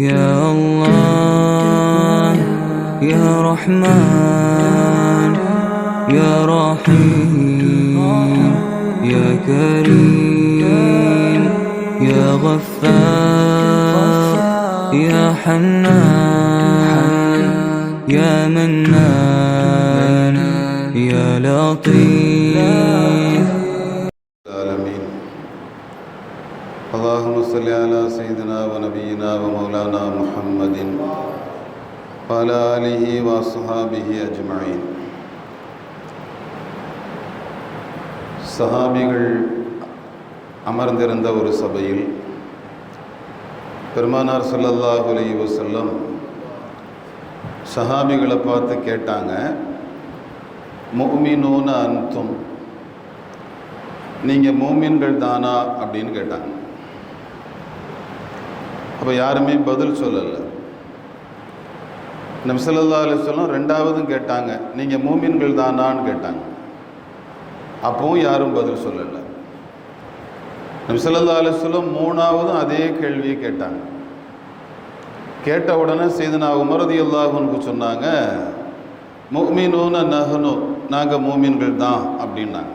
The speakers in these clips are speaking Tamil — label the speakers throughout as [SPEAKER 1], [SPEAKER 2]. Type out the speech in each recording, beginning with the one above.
[SPEAKER 1] يا الله يا رحمن يا رحيم يا كريم يا غفار يا حنان يا منان يا لطيف.
[SPEAKER 2] صل على سيدنا ونبينا ومولانا محمد وعلى آله وصحابه أجمعين சஹாபிகள் அமர்ந்திருந்த ஒரு சபையில் பெருமானார் ஸல்லல்லாஹு அலைஹி வஸல்லம் சஹாபிகளை பார்த்து கேட்டாங்க முஃமினூன அன்தும் நீங்கள் மூமின்கள் தானா அப்படின்னு கேட்டாங்க அப்போ யாருமே பதில் சொல்லலை. நம்சல்லா அலிஸ்வலம் ரெண்டாவதும் கேட்டாங்க நீங்கள் மூமின்கள் தானான்னு கேட்டாங்க. அப்பவும் யாரும் பதில் சொல்லலை. நம்சல்லா அலிஸ்வலம் மூணாவதும் அதே கேள்வியை கேட்டாங்க. கேட்ட உடனே செய்தனா உமரதி அல்லாஹுன்னு சொன்னாங்க மூமினோன்னு நகனோ நாங்கள் மூமின்கள் தான் அப்படின்னாங்க.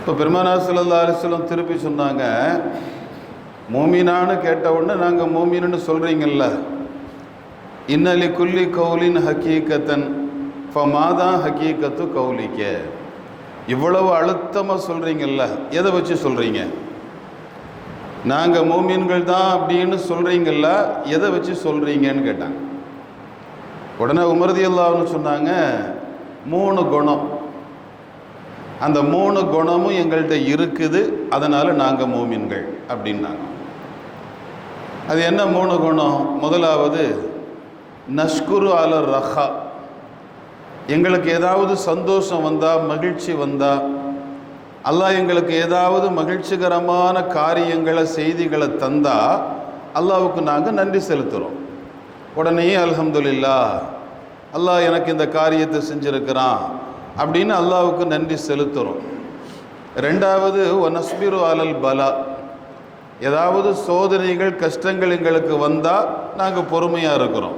[SPEAKER 2] இப்போ பெருமானா சல்லா அலிஸ்லம் திருப்பி சொன்னாங்க மூமினான்னு கேட்ட உடனே நாங்கள் மூமின்னு சொல்கிறீங்கள இன்னலி குல்லி கௌலின் ஹக்கீக்கத்தன் ஃபமாதா ஹக்கீக்கத்து கௌலிக்க இவ்வளவு அழுத்தமாக சொல்கிறீங்கள எதை வச்சு சொல்கிறீங்க நாங்கள் மூமீன்கள் தான் அப்படின்னு சொல்கிறீங்கள எதை வச்சு சொல்கிறீங்கன்னு கேட்டாங்க. உடனே உமரதி அல்லாஹ்னு சொன்னாங்க மூணு குணம். அந்த மூணு குணமும் எங்கள்கிட்ட இருக்குது அதனால் நாங்கள் மூமின்கள் அப்படின்னாங்க. அது என்ன மூணு குணம்? முதலாவது நஷ்குரு அல ரஹா. எங்களுக்கு ஏதாவது சந்தோஷம் வந்தால் மகிழ்ச்சி வந்தால் அல்லாஹ் எங்களுக்கு ஏதாவது மகிழ்ச்சிகரமான காரியங்களை செய்திகளை தந்தால் அல்லாவுக்கு நாங்கள் நன்றி செலுத்துகிறோம் உடனே அலமதுல்லா அல்லாஹ் எனக்கு இந்த காரியத்தை செஞ்சுருக்கிறான் அப்படின்னு அல்லாவுக்கு நன்றி செலுத்துகிறோம் ரெண்டாவது ஒனஸ்பிரு அலல் பலா. ஏதாவது சோதனைகள் கஷ்டங்கள் எங்களுக்கு வந்தால் நாங்கள் பொறுமையாக இருக்கிறோம்.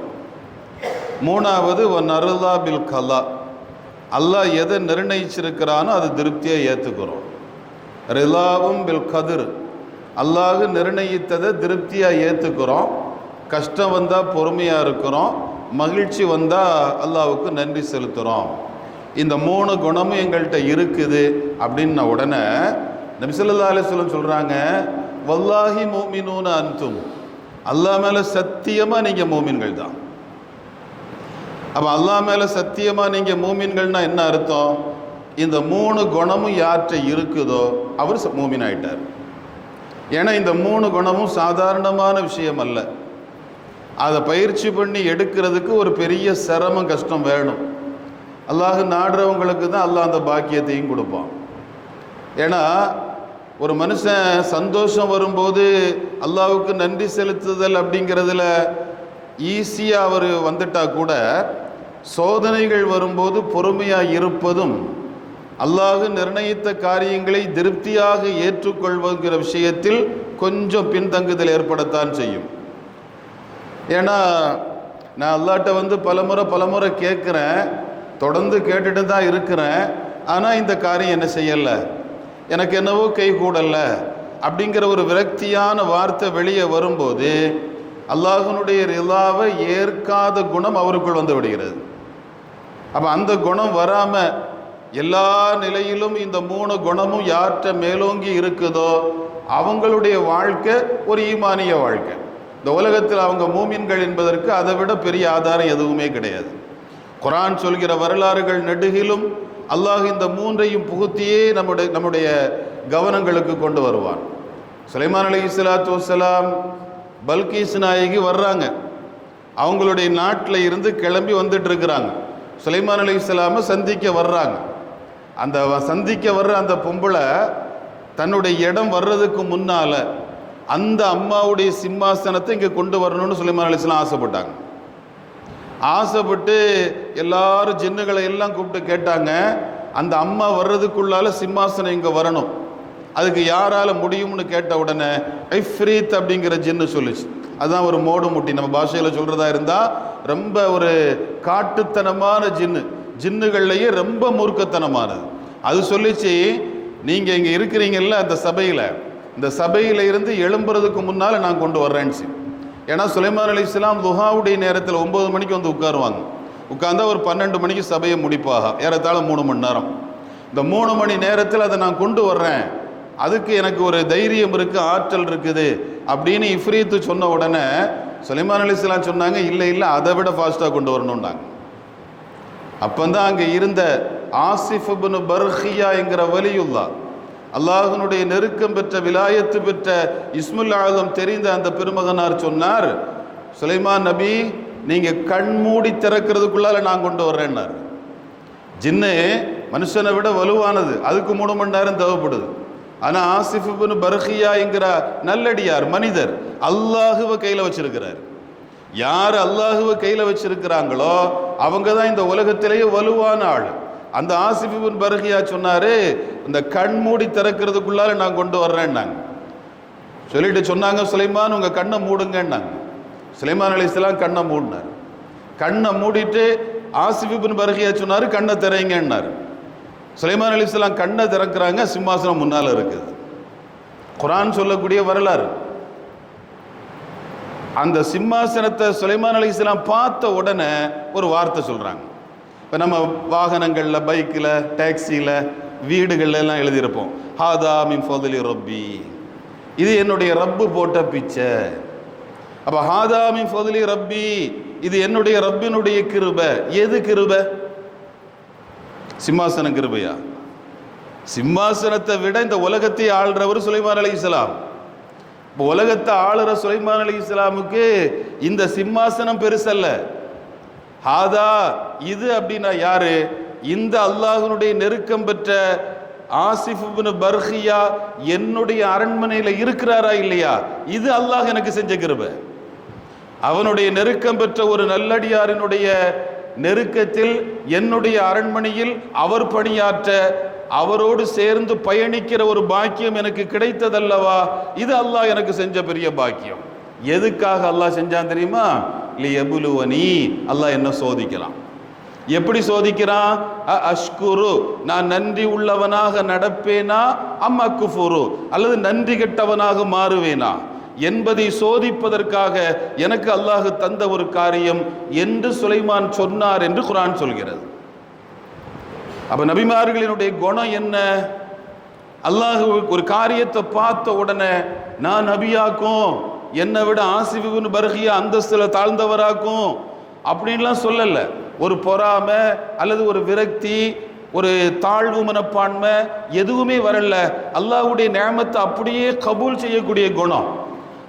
[SPEAKER 2] மூணாவது ஒன் அருதா பில் கலா. அல்லாஹ் எதை நிர்ணயிச்சிருக்கிறானோ அதை திருப்தியாக ஏற்றுக்கிறோம் ரிலாவும் பில் கதிர். அல்லாஹ் நிர்ணயித்ததை திருப்தியாக ஏற்றுக்கிறோம் கஷ்டம் வந்தால் பொறுமையாக இருக்கிறோம். மகிழ்ச்சி வந்தால் அல்லாவுக்கு நன்றி செலுத்துகிறோம் இந்த மூணு குணமும் எங்கள்கிட்ட இருக்குது அப்படின்ன உடனே நபிசல்லா அலிஸ்லம் சொல்கிறாங்க வல்லாஹி மூமினூன அன்தும். அல்லாஹ் மேலே சத்தியமாக நீங்கள் மூமின்கள் தான். அப்போ அல்லாஹ் மேலே சத்தியமாக நீங்கள் மூமின்கள்னால் என்ன அர்த்தம்? இந்த மூணு குணமும் யார்கிட்ட இருக்குதோ அவர் மூமின் ஆயிட்டார். ஏன்னா இந்த மூணு குணமும் சாதாரணமான விஷயம் அல்ல. அதை பயிற்சி பண்ணி எடுக்கிறதுக்கு ஒரு பெரிய சிரமம் கஷ்டம் வேணும். அல்லாஹ் நாடுறவங்களுக்கு தான் அல்லாஹ் அந்த பாக்கியத்தையும் கொடுப்பான். ஏன்னா ஒரு மனுஷன் சந்தோஷம் வரும்போது அல்லாவுக்கு நன்றி செலுத்துதல் அப்படிங்கிறதுல ஈஸியாக அவர் வந்துட்டா கூட சோதனைகள் வரும்போது பொறுமையாக இருப்பதும் அல்லாஹ் நிர்ணயித்த காரியங்களை திருப்தியாக ஏற்றுக்கொள்வதுங்கிற விஷயத்தில் கொஞ்சம் பின்தங்குதல் ஏற்படத்தான் செய்யும். ஏன்னா நான் அல்லாட்ட வந்து பலமுறை பலமுறை கேட்குறேன் தொடர்ந்து கேட்டுட்டு தான் இருக்கிறேன் ஆனால் இந்த காரியம் என்ன செய்யலை? எனக்கு என்னவோ கை கூடலை அப்படிங்கிற ஒரு விரக்தியான வார்த்தை வெளியே வரும்போது அல்லாஹனுடைய ரிலாவை ஏற்காத குணம் அவருக்குள் வந்து விடுகிறது. அப்போ அந்த குணம் வராமல் எல்லா நிலையிலும் இந்த மூணு குணமும் யார்கிட்ட மேலோங்கி இருக்குதோ அவங்களுடைய வாழ்க்கை ஒரு ஈமானிய வாழ்க்கை. இந்த உலகத்தில் அவங்க மூமின்கள் என்பதற்கு அதை விட பெரிய ஆதாரம் எதுவுமே கிடையாது. குரான் சொல்கிற வரலாறுகள் நெடுகிலும் அல்லாஹ் இந்த மூன்றையும் புகுத்தியே நம்முடைய நம்முடைய கவனங்களுக்கு கொண்டு வருவான். சுலைமான் அலி இஸ்லாத்து வலாம் பல்கீஸ் நாயகி வர்றாங்க. அவங்களுடைய நாட்டில் இருந்து கிளம்பி வந்துட்டு இருக்கிறாங்க சுலைமான் அலி இஸ்லாமை சந்திக்க வர்றாங்க. அந்த சந்திக்க வர்ற அந்த பொம்பளை தன்னுடைய இடம் வர்றதுக்கு முன்னால அந்த அம்மாவுடைய சிம்மாசனத்தை இங்கே கொண்டு வரணும்னு சுலைமான் அலி இஸ்லாம் ஆசைப்பட்டாங்க. ஆசைப்பட்டு எல்லாரும் ஜின்னுகளை எல்லாம் கூப்பிட்டு கேட்டாங்க. அந்த அம்மா வர்றதுக்குள்ளால சிம்மாசனம் இங்கே வரணும். அதுக்கு யாரால முடியும்னு கேட்ட உடனே ஐஃப்ரீத் அப்படிங்கிற ஜின்னு சொல்லிச்சு. அதுதான் ஒரு மோடு முட்டி நம்ம பாஷையில் சொல்கிறதா இருந்தால் ரொம்ப ஒரு காட்டுத்தனமான ஜின்னு. ஜின்னுகள்லையே ரொம்ப மூர்க்கத்தனமானது. அது சொல்லிச்சு நீங்கள் இங்கே இருக்கிறீங்கல்ல அந்த சபையில். இந்த சபையில் இருந்து எழும்புறதுக்கு முன்னால் நான் கொண்டு வர்றேன்ச்சு. ஏன்னா சுலைமான் அலி இஸ்லாம் துஹாவுடைய நேரத்தில் ஒம்பது மணிக்கு வந்து உட்காருவாங்க. உட்காந்தா ஒரு பன்னெண்டு மணிக்கு சபையை முடிப்பாக. ஏறத்தாழ மூணு மணி நேரம். இந்த மூணு மணி நேரத்தில் அதை நான் கொண்டு வர்றேன். அதுக்கு எனக்கு ஒரு தைரியம் இருக்குது ஆற்றல் இருக்குது அப்படின்னு இஃப்ரீத்து சொன்ன உடனே சுலைமான் அலிஸ்லாம் சொன்னாங்க இல்லை இல்லை அதை விட ஃபாஸ்ட்டாக கொண்டு வரணும்னாங்க. அப்பந்தான் அங்கே இருந்த ஆசிஃப் பர்ஹியா என்கிற வலியுல்லா அல்லாஹனுடைய நெருக்கம் பெற்ற விலாயத்து பெற்ற இஸ்முல் ஆலம் தெரிந்த அந்த பெருமகனார் சொன்னார் சுலைமான் நபி நீங்கள் கண் மூடி திறக்கிறதுக்குள்ளால நான் கொண்டு வர்றேன்னார். ஜின்னு மனுஷனை விட வலுவானது. அதுக்கு மூணு மணி நேரம் தேவைப்படுது. ஆனால் ஆசிஃப் பர்ஹியா என்கிற நல்லடியார் மனிதர் அல்லாஹுவை கையில் வச்சிருக்கிறார். யார் அல்லாஹுவை கையில் வச்சிருக்கிறாங்களோ அவங்க தான் இந்த உலகத்திலேயே வலுவான ஆள். அந்த ஆசிஃபிபின் பர்ஹியா சொன்னாரு இந்த கண் மூடி திறக்கிறதுக்குள்ளால நான் கொண்டு வர்றேன்னாங்க. சொல்லிட்டு சொன்னாங்க சுலைமான் உங்கள் கண்ணை மூடுங்கன்னாங்க. சுலைமான் அலிஸ்லாம் கண்ணை மூடினார். கண்ணை மூடிட்டு ஆசிஃபிபின் பர்ஹியா சொன்னார் கண்ணை திறங்கன்னாரு. சுலைமான் அலிஸ்லாம் கண்ணை திறக்கிறாங்க சிம்மாசனம் முன்னால் இருக்குது. குரான் சொல்லக்கூடிய வரலாறு. அந்த சிம்மாசனத்தை சுலைமான் அலிஸ்லாம் பார்த்த உடனே ஒரு வார்த்தை சொல்கிறாங்க இப்போ நம்ம வாகனங்களில் பைக்கில் டாக்ஸியில் வீடுகள்ல எல்லாம் எழுதியிருப்போம். ஹாதா மின் ஃபதலி ரப்பி. இது என்னுடைய ரப்பு போட்ட பிச்சை. அப்போ ஹாதாமி ஃபதுலி ரப்பி இது என்னுடைய ரப்பினுடைய கிருப. எது கிருப? சிம்மாசனம் கிருபையா? சிம்மாசனத்தை விட இந்த உலகத்தை ஆள்றவர் சுலைமான் அலி இஸ்லாம் இப்போ உலகத்தை ஆளுற சுலைமான் அலி இஸ்லாமுக்கு இந்த சிம்மாசனம் பெருசல்ல. ஹாதா இது அப்படின்னா யாரு? இந்த அல்லாஹனுடைய நெருக்கம் பெற்ற ஆசிஃபுபின் பர்ஹியா என்னுடைய அரண்மனையில் இருக்கிறாரா இல்லையா? இது அல்லாஹ் எனக்கு செஞ்ச கிருபை. அவனுடைய நெருக்கம் பெற்ற ஒரு நல்லடியாரினுடைய நெருக்கத்தில் என்னுடைய அரண்மனையில் அவர் பணியாற்ற அவரோடு சேர்ந்து பயணிக்கிற ஒரு பாக்கியம் எனக்கு கிடைத்ததல்லவா? இது அல்லாஹ் எனக்கு செஞ்ச பெரிய பாக்கியம். எதுக்காக அல்லாஹ் செஞ்சான் தெரியுமா? இல்லை எபுலுவனி அல்லாஹ் என்ன சோதிக்கலாம் எப்படி சோதிக்கிறான்? அ அஷ்குரு நான் நன்றி உள்ளவனாக நடப்பேனா? அம் அக்குஃபுரு அல்லது நன்றி கெட்டவனாக மாறுவேனா? என்பதை சோதிப்பதற்காக எனக்கு அல்லாஹு தந்த ஒரு காரியம் என்று சுலைமான் சொன்னார் என்று குரான் சொல்கிறது. அப்ப நபிமார்களினுடைய குணம் என்ன? அல்லாஹ் ஒரு காரியத்தை பார்த்த உடனே நான் நபியாக்கும் என்னை விட ஆசிபிபின் பருகிய அந்தஸ்தில் தாழ்ந்தவராக்கும் அப்படின்லாம் சொல்லல. ஒரு பொறாமை அல்லது ஒரு விரக்தி ஒரு தாழ்வு மனப்பான்மை எதுவுமே வரல. அல்லாஹுடைய நேமத்தை அப்படியே கபூல் செய்யக்கூடிய குணம்.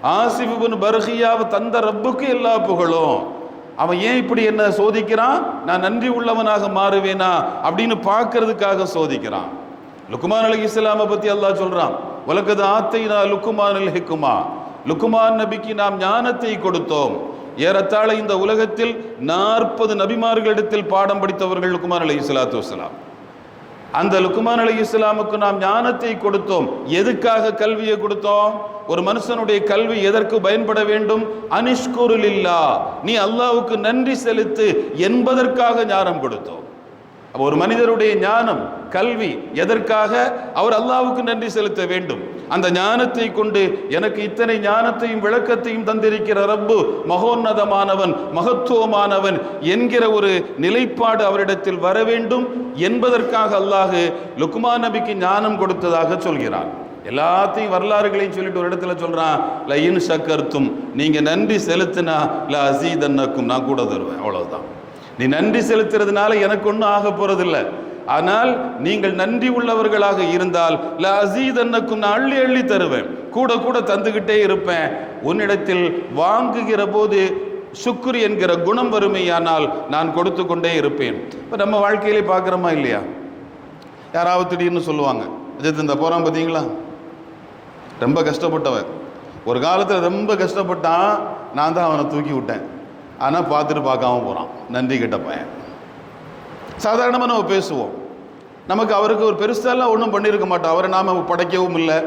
[SPEAKER 2] ஆசிபிபின் பர்ஹியாவை தந்த ரப்புக்கு எல்லா புகழும். அவன் ஏன் இப்படி என்ன சோதிக்கிறான்? நான் நன்றி உள்ளவனாக மாறுவேனா? அப்படின்னு பார்க்கறதுக்காக சோதிக்கிறான். லுக்குமான் அலி இஸ்லாமை பற்றி அல்லாஹ் சொல்றான். உலகது ஆத்தை நான் லுக்குமான் அல் ஹிக்குமா லுக்குமான் நபிக்கு நாம் ஞானத்தை கொடுத்தோம். ஏறத்தாழ இந்த உலகத்தில் நாற்பது நபிமார்களிடத்தில் பாடம் படித்தவர்கள் லுக்குமான் அலி இஸ்லாத்து வலாம் அந்த லுக்குமான் அலி இஸ்லாமுக்கு நாம் ஞானத்தை கொடுத்தோம். எதுக்காக கல்வியை கொடுத்தோம்? ஒரு மனுஷனுடைய கல்வி எதற்கு பயன்பட வேண்டும்? அனிஷ்குருலில்லா நீ அல்லாவுக்கு நன்றி செலுத்து என்பதற்காக ஞானம் கொடுத்தோம். ஒரு மனிதருடைய ஞானம் கல்வி எதற்காக அவர் அல்லாவுக்கு நன்றி செலுத்த வேண்டும்? அந்த ஞானத்தை கொண்டு எனக்கு இத்தனை ஞானத்தையும் விளக்கத்தையும் தந்திருக்கிற ரப்பு மகோன்னதமானவன் மகத்துவமானவன் என்கிற ஒரு நிலைப்பாடு அவரிடத்தில் வர வேண்டும் என்பதற்காக அல்லாஹு லுக்மா நபிக்கு ஞானம் கொடுத்ததாக சொல்கிறான். எல்லாத்தையும் வரலாறுகளையும் சொல்லிட்டு ஒரு இடத்துல சொல்றான் லயின் சக்கர்த்தும் நீங்க நன்றி செலுத்தினா ல அசீதன்னக்கும் நான் கூட தருவேன். அவ்வளவுதான். நீ நன்றி செலுத்துறதுனால எனக்கு ஒன்றும் ஆக போறதில்ல. ஆனால் நீங்கள் நன்றி உள்ளவர்களாக இருந்தால் ல அசீதன்னக்கும் நான் அள்ளி அள்ளி தருவேன். கூட கூட தந்துகிட்டே இருப்பேன். உன்னிடத்தில் வாங்குகிற போது சுக்குரி என்கிற குணம் வறுமையானால் நான் கொடுத்து கொண்டே இருப்பேன். இப்போ நம்ம வாழ்க்கையிலே பார்க்குறோமா இல்லையா? யாராவது திடீர்னு சொல்லுவாங்க அஜித் இந்த போகிறான் பார்த்தீங்களா? ரொம்ப கஷ்டப்பட்டவன். ஒரு காலத்தில் ரொம்ப கஷ்டப்பட்டான் நான் தான் அவனை தூக்கி விட்டேன். ஆனால் பார்த்துட்டு பார்க்காம போகிறான் நன்றி கெட்ட பையன். சாதாரணமாக நம்ம பேசுவோம். நமக்கு அவருக்கு ஒரு பெருசாலாம் ஒன்றும் பண்ணியிருக்க மாட்டோம். அவரை நாம் படைக்கவும் இல்லை.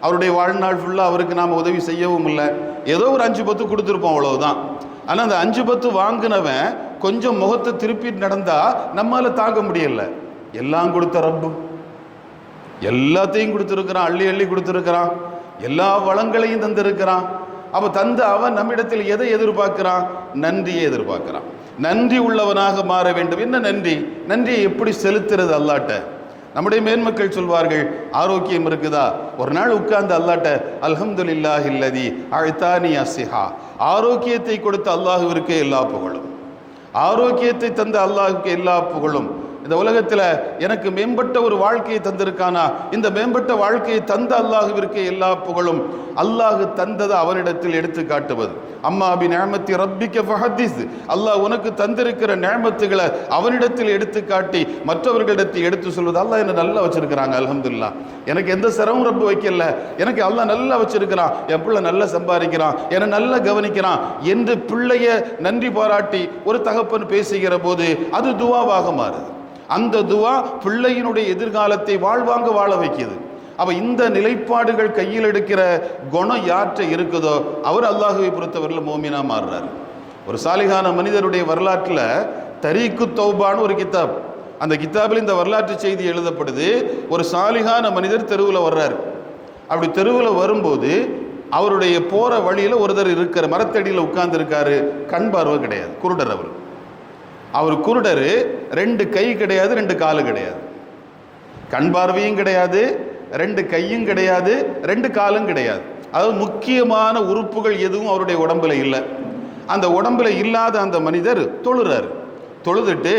[SPEAKER 2] அவருடைய வாழ்நாள் ஃபுல்லாக அவருக்கு நாம் உதவி செய்யவும் இல்லை. ஏதோ ஒரு அஞ்சு பத்து கொடுத்துருப்போம் அவ்வளவுதான். ஆனால் அந்த அஞ்சு பத்து வாங்கினவன் கொஞ்சம் முகத்தை திருப்பி நடந்தால் நம்மளால் தாங்க முடியல. எல்லாம் கொடுத்த ரப்பு. எல்லாத்தையும் கொடுத்துருக்குறான். அள்ளி அள்ளி கொடுத்துருக்குறான். எல்லா வளங்களையும் தந்திருக்கிறான். அப்ப தந்த அவன் நம்மிடத்தில் எதை எதிர்பார்க்கிறான்? நன்றியை எதிர்பார்க்கிறான். நன்றி உள்ளவனாக மாற வேண்டும். என்ன நன்றி? நன்றியை எப்படி செலுத்துறது அல்லாட்ட? நம்முடைய மேன்மக்கள் சொல்வார்கள் ஆரோக்கியம் இருக்குதா? ஒரு நாள் உட்கார்ந்து அல்லாட்ட அல்ஹம்துலில்லாஹி இல்லதி அழ்தானி அசிஹா ஆரோக்கியத்தை கொடுத்த அல்லாஹுவிற்கு எல்லா புகழும். ஆரோக்கியத்தை தந்த அல்லாஹுக்கு எல்லா புகழும். இந்த உலகத்தில் எனக்கு மேம்பட்ட ஒரு வாழ்க்கையை தந்திருக்கானா? இந்த மேம்பட்ட வாழ்க்கையை தந்த அல்லாஹுவிற்கு எல்லா புகழும் அல்லாஹு தந்ததை அவனிடத்தில் எடுத்து காட்டுவது. அம்மா அபி நேமத்தி ரப்பிக்க ஃபஹதீஸ் அல்லாஹ் உனக்கு தந்திருக்கிற நேமத்துகளை அவனிடத்தில் எடுத்து காட்டி மற்றவர்களிடத்தில் எடுத்து சொல்வது. அல்லாஹ் என்ன நல்லா வச்சிருக்கிறாங்க அலமதுல்லா எனக்கு எந்த சிரமம் ரப்பு வைக்கல. எனக்கு அல்லாஹ் நல்லா வச்சிருக்கிறான். என் பிள்ளை நல்லா சம்பாதிக்கிறான். என்னை நல்லா கவனிக்கிறான் என்று பிள்ளைய நன்றி பாராட்டி ஒரு தகப்பன் பேசுகிற போது அது துவாவாக மாறுது. அந்த துவா பிள்ளையினுடைய எதிர்காலத்தை வாழ்வாங்க வாழ வைக்கிறது அப்போ இந்த நிலைப்பாடுகள் கையில் எடுக்கிற குணம் யாற்ற இருக்குதோ அவர் அல்லாஹுவை பொறுத்தவரையில் மோமினா மாறுறாரு. ஒரு சாலிகான மனிதருடைய வரலாற்றில் தரீக்கு தௌபான்னு ஒரு கித்தாப். அந்த கித்தாபில் இந்த வரலாற்று செய்தி எழுதப்படுது ஒரு சாலிகான மனிதர் தெருவில் வர்றாரு. அப்படி தெருவில் வரும்போது அவருடைய போகிற வழியில் ஒருத்தர் இருக்கிற மரத்தடியில் உட்கார்ந்துருக்காரு கண் பார்வை கிடையாது குருடர் அவர். அவர் குருடர் ரெண்டு கை கிடையாது ரெண்டு காலு கிடையாது. கண் பார்வையும் கிடையாது ரெண்டு கையும் கிடையாது ரெண்டு காலும் கிடையாது. அதாவது முக்கியமான உறுப்புகள் எதுவும் அவருடைய உடம்புல இல்லை. அந்த உடம்புல இல்லாத அந்த மனிதர் தொழுறாரு. தொழுதுட்டு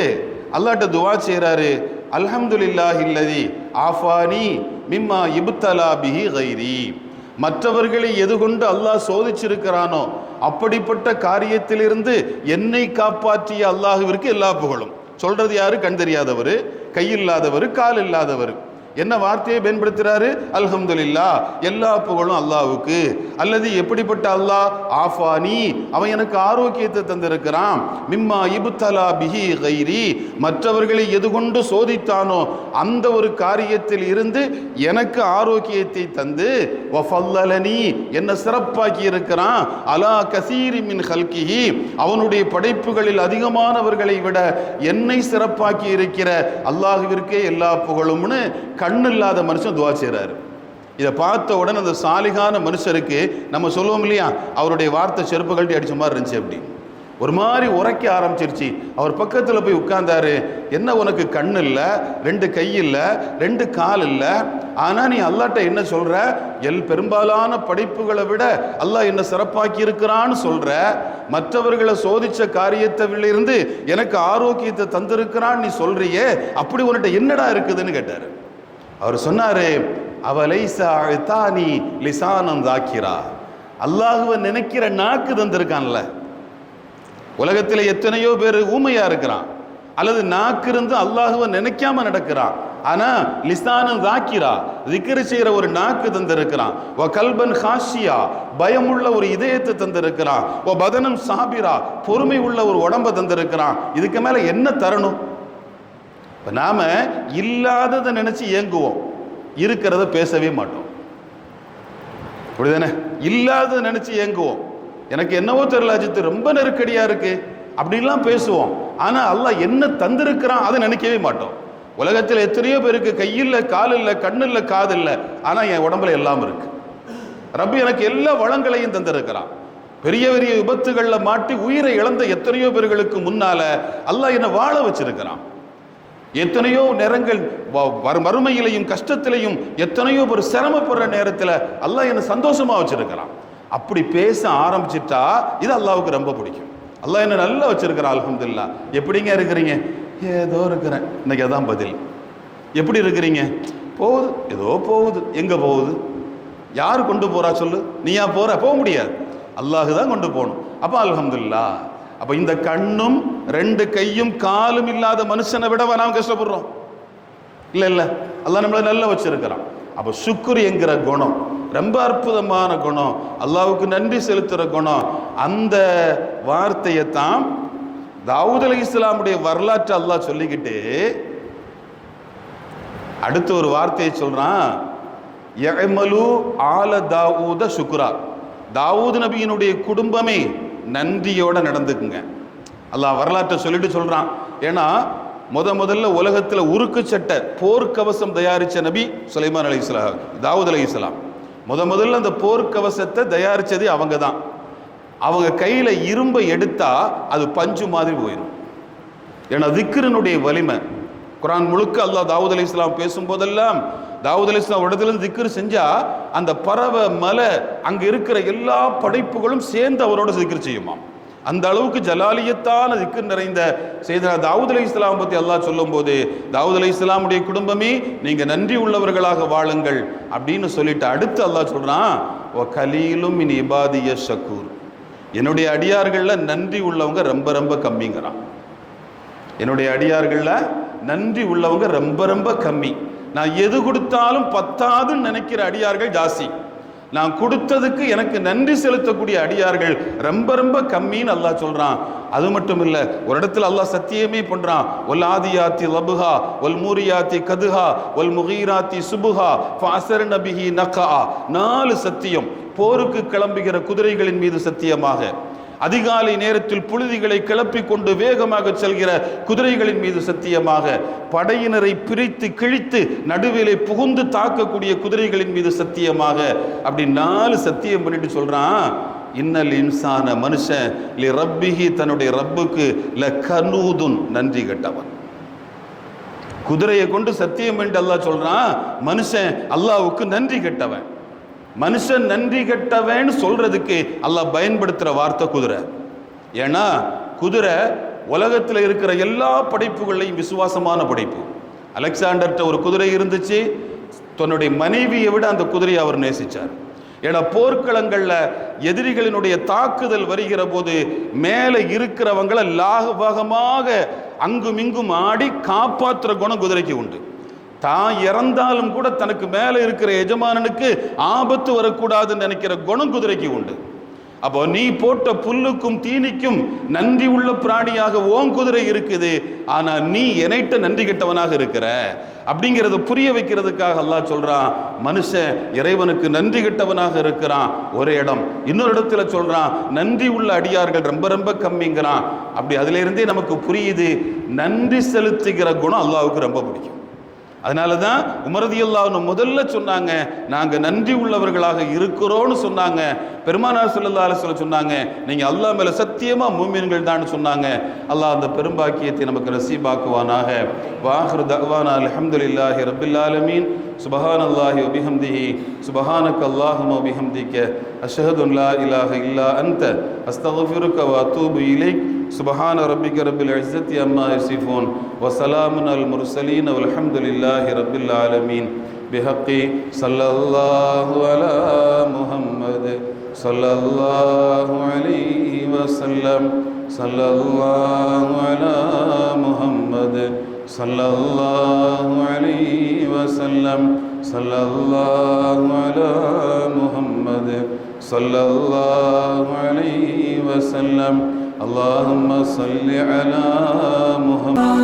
[SPEAKER 2] அல்லாட்ட துவா செய்கிறாரு அல்ஹம்துலில்லாஹில்லதி ஆஃபானி மிம்மா இபுத்தலா பிஹி கைரி. மற்றவர்களை எது கொண்டு அல்லாஹ் சோதிச்சிருக்கிறானோ அப்படிப்பட்ட காரியத்திலிருந்து என்னை காப்பாற்றிய அல்லாஹுவிற்கு எல்லா புகழும். சொல்றது யாரு? கண் தெரியாதவர் கையில்லாதவர் கால் இல்லாதவர். என்ன வார்த்தையை பயன்படுத்துறாரு? அல்ஹம்துலில்லா. எல்லா புகழும் அல்லாவுக்கு. அல்லது எப்படிப்பட்ட அல்லாஹ் ஆஃபானி. அவன் எனக்கு ஆரோக்கியத்தை தந்திருக்கிறான். மிம்மா இபுத்தலா பிஹி கைரி. மற்றவர்களை எது கொண்டு சோதித்தானோ அந்த ஒரு காரியத்தில் இருந்து எனக்கு ஆரோக்கியத்தை தந்து வஃபல்லலனி என்ன சிறப்பாக்கி இருக்கிறான். அலா கசீரி மின் ஹல்கிஹி. அவனுடைய படைப்புகளில் அதிகமானவர்களை விட என்னை சிறப்பாக்கி இருக்கிற அல்லாஹுவிற்கே எல்லா புகழும்னு கண் இல்லாத மனுஷன் துவா செய்கிறாரு இதை பார்த்த உடனே அந்த சாலிகான மனுஷருக்கு நம்ம சொல்லுவோம் இல்லையா? அவருடைய வார்த்தை செருப்பு கழட்டி அடிச்ச மாதிரி இருந்துச்சு அப்படி. ஒரு மாதிரி உரைக்க ஆரம்பிச்சிருச்சு. அவர் பக்கத்தில் போய் உட்கார்ந்தாரு. என்ன உனக்கு கண் இல்லை? ரெண்டு கை இல்லை? ரெண்டு கால் இல்லை? ஆனால் நீ அல்லாட்ட என்ன சொல்கிற எல் பெரும்பாலான படைப்புகளை விட அல்லாஹ் என்ன சிறப்பாக்கி இருக்கிறான்னு சொல்கிற மற்றவர்களை சோதித்த காரியத்திலிருந்து எனக்கு ஆரோக்கியத்தை தந்திருக்கிறான்னு நீ சொல்றியே. அப்படி உன்கிட்ட என்னடா இருக்குதுன்னு கேட்டார். அவர் சொன்னாரு அவலைசா தானி லிசானம் தாக்கிரா அல்லாஹுவை நினைக்கிற நாக்கு தந்திருக்கான்ல. உலகத்தில் எத்தனையோ பேர் ஊமையா இருக்கிறான். அல்லது நாக்கு இருந்து அல்லாஹுவை நினைக்காம நடக்கிறான். ஆனா லிசானம் தாக்கிரா திக்ரு செய்கிற ஒரு நாக்கு தந்திருக்கிறான். ஓ கல்பன் ஹாஷியா பயமுள்ள ஒரு இதயத்தை தந்திருக்கிறான். ஓ பதனம் சாபிரா பொறுமை உள்ள ஒரு உடம்பை தந்திருக்கிறான். இதுக்கு மேலே என்ன தரணும்? இப்போ நாம் இல்லாததை நினச்சி ஏங்குவோம் இருக்கிறத பேசவே மாட்டோம். அப்படிதானே இல்லாததை நினச்சி ஏங்குவோம் எனக்கு என்னவோ தெரியல அஜித் ரொம்ப நெருக்கடியாக இருக்குது அப்படின்லாம் பேசுவோம். ஆனால் அல்லாஹ் என்ன தந்திருக்கிறான் அதை நினைக்கவே மாட்டோம். உலகத்தில் எத்தனையோ பேருக்கு கையில் கால் இல்லை கண்ணு இல்லை காது இல்லை ஆனால் என் உடம்புல எல்லாம் இருக்கு. ரப்பி எனக்கு எல்லா வளங்களையும் தந்திருக்கிறான். பெரிய பெரிய விபத்துகளில் மாட்டி உயிரை இழந்த எத்தனையோ பேர்களுக்கு முன்னால அல்லாஹ் என்னை வாழ வச்சிருக்கிறான். எத்தனையோ நேரங்கள் வ- வறுமையிலையும் கஷ்டத்திலையும் எத்தனையோ ஒரு சிரமப்படுற நேரத்தில் அல்லாஹ் என்னை சந்தோஷமாக வச்சிருக்கிறான். அப்படி பேச ஆரம்பிச்சிட்டா இது அல்லாவுக்கு ரொம்ப பிடிக்கும். அல்லாஹ் என்ன நல்லா வச்சிருக்கிறான் அலமதுல்லா எப்படிங்க இருக்கிறீங்க? ஏதோ இருக்கிறேன். இன்னைக்கு அதான் பதில். எப்படி இருக்கிறீங்க? போகுது. ஏதோ போகுது. எங்கே போகுது? யார் கொண்டு போறா சொல்லு? நீயா போற? போக முடியாது. அல்லாஹ் தான் கொண்டு போகணும். அப்போ அலமதுல்லா அப்போ இந்த கண்ணும் ரெண்டு கையும் காலும் இல்லாத மனுஷனை விடவா நாம் கஷ்டப்படுறோம்? இல்லை இல்லை. அல்லாஹ் நம்மளை நல்லா வச்சிருக்கிறான். அப்போ சுக்குர் என்கிற குணம் ரொம்ப அற்புதமான குணம் அல்லாவுக்கு நன்றி செலுத்துகிற குணம் அந்த வார்த்தையை தான் தாவூத் அலி இஸ்லாமுடைய வரலாற்றை அல்லாஹ் சொல்லிக்கிட்டு அடுத்து ஒரு வார்த்தையை சொல்றான். யமலு ஆல தாவூத சுக்குரா. தாவூத் நபியினுடைய குடும்பமே நன்றியோட நடந்துக்குங்க. அல்லா வரலாற்றை சொல்லிட்டு சொல்றான். ஏன்னா முத முதல்ல உலகத்தில் உருக்கு சட்டை போர்க்கவசம் தயாரிச்ச நபி சுலைமான் அலி இஸ்லாம் தாவூத் அலி இஸ்லாம் முத முதல்ல அந்த போர்க்கவசத்தை தயாரிச்சது அவங்க தான். அவங்க கையில இரும்பை எடுத்தா அது பஞ்சு மாதிரி போயிடும் ஏன்னா திக்ரினுடைய வலிமை. குரான் முழுக்க அல்லாஹ் தாவூத் அலி இஸ்லாம் பேசும்போதெல்லாம் தாவூத் அலி இஸ்லாம் இடத்துல திக்ரு செஞ்சா அந்த பறவை மலை அங்க இருக்கிற எல்லா படைப்புகளும் சேர்ந்து அவரோட திக்ரு செய்யுமாம் அந்த அளவுக்கு ஜலாலியத்தான திக்கு நிறைந்த செய்தனா தாவூத் அலி இஸ்லாம் பத்தி அல்லாஹ் சொல்லும்போது தாவூத் அலி இஸ்லாமுடைய குடும்பமே நீங்க நன்றி உள்ளவர்களாக வாழுங்கள் அப்படின்னு சொல்லிட்டு அடுத்து அல்லாஹ் சொல்றான் ஓ கலீலும் இனி இபாதிய ஷக்கூர் என்னுடைய அடியார்கள்ல நன்றி உள்ளவங்க ரொம்ப ரொம்ப கம்மிங்கிறான். என்னுடைய அடியார்களில் நன்றி உள்ளவங்க ரொம்ப ரொம்ப கம்மி. நான் எது கொடுத்தாலும் பத்தாதுன்னு நினைக்கிற அடியார்கள் ஜாஸ்தி. நான் கொடுத்ததுக்கு எனக்கு நன்றி செலுத்தக்கூடிய அடியார்கள் ரொம்ப ரொம்ப கம்மின்னு அல்லாஹ் சொல்கிறான் அது மட்டும் இல்லை ஒரு இடத்துல அல்லாஹ் சத்தியமே பண்ணுறான் ஒல் ஆதியாத்தி லபுஹா ஒல் மூரியாத்தி கதுஹா ஒல் முகீராத்தி சுபுஹா ஃபாசர் நபிஹி நகா நாலு சத்தியம் போருக்கு கிளம்புகிற குதிரைகளின் மீது சத்தியமாக. அதிகாலை நேரத்தில் புழுதிகளை கிளப்பிக் கொண்டு வேகமாக செல்கிற குதிரைகளின் மீது சத்தியமாக படையினரை பிரித்து கிழித்து நடுவிலே புகுந்து தாக்கக்கூடிய குதிரைகளின் மீது சத்தியமாக அப்படி நாலு சத்தியம் பண்ணிட்டு சொல்றான் இன்னல் இன்சான மனுஷன் லி ரப்பிஹி தன்னுடைய ரப்புக்கு ல கனூதுன். நன்றி கெட்டவன். குதிரையை கொண்டு சத்தியம் பண்ணிட்டு அல்லாஹ் சொல்றான் மனுஷன் அல்லாவுக்கு நன்றி கெட்டவன். மனுஷன் நன்றி கெட்டவன் சொல்றதுக்கு அல்லாஹ் பயன்படுத்துகிற வார்த்தை குதிரை. ஏன்னா குதிரை உலகத்தில் இருக்கிற எல்லா படைப்புகளையும் விசுவாசமான படைப்பு. அலெக்சாண்டர்கிட்ட ஒரு குதிரை இருந்துச்சு தன்னுடைய மனைவியை விட அந்த குதிரையை அவர் நேசிச்சார். ஏன்னா போர்க்களங்களில் எதிரிகளினுடைய தாக்குதல் வருகிற போது மேலே இருக்கிறவங்களை லாகபாகமாக அங்குமிங்கும் ஆடி காப்பாற்றுற குணம் குதிரைக்கு உண்டு. தான் இறந்தாலும் கூட தனக்கு மேலே இருக்கிற எஜமானனுக்கு ஆபத்து வரக்கூடாதுன்னு நினைக்கிற குணம் குதிரைக்கு உண்டு. அப்போ நீ போட்ட புல்லுக்கும் தீனிக்கும் நன்றி உள்ள பிராணியாக ஓம் குதிரை இருக்குது ஆனா நீ எனைட்ட நன்றி கெட்டவனாக இருக்கிற? அப்படிங்கிறத புரிய வைக்கிறதுக்காக அல்லாஹ் சொல்றான் மனுஷன் இறைவனுக்கு நன்றி கெட்டவனாக இருக்கிறான் ஒரு இடம். இன்னொரு இடத்துல சொல்றான் நன்றி உள்ள அடியார்கள் ரொம்ப ரொம்ப கம்மிங்கிறான். அப்படி அதுல இருந்தே நமக்கு புரியுது நன்றி செலுத்துகிற குணம் அல்லாவுக்கு ரொம்ப பிடிக்கும். அதனால தான் உமரதி அல்லாஹ்னு முதல்ல சொன்னாங்க நாங்கள் நன்றி உள்ளவர்களாக இருக்கிறோன்னு சொன்னாங்க. பெருமானார் ஸல்லல்லாஹு சொல்ல சொன்னாங்க நீங்கள் அல்லாஹ் மேலே சத்தியமாக மூமியன்கள் தான் சொன்னாங்க. அல்லாஹ் அந்த பெரும்பாக்கியத்தை நமக்கு நசீபாக்குவானாக. வாஹர் தஹ்வானா அலமதுல்லாஹி ரப்பில் ஆலமீன். சுபஹான் அல்லாஹி ஒபிஹம்திஹி சுபஹானக் அல்லாஹும் ஒபிஹம்திக்க அஷஹதுல்லா இல்லாஹ இலாஹ இல்லா அந்த அஸ்தக்ஃபிருக வ அத்தூபு இலைக். سبحان ربك رب العزة عما يصفون وسلام المرسلين والحمد لله رب العالمين. بحق صلى الله على محمد صلى الله عليه وسلم. صلى الله على محمد صلى الله عليه وسلم. صلى الله على محمد صلى الله عليه وسلم. اللهم صل على محمد.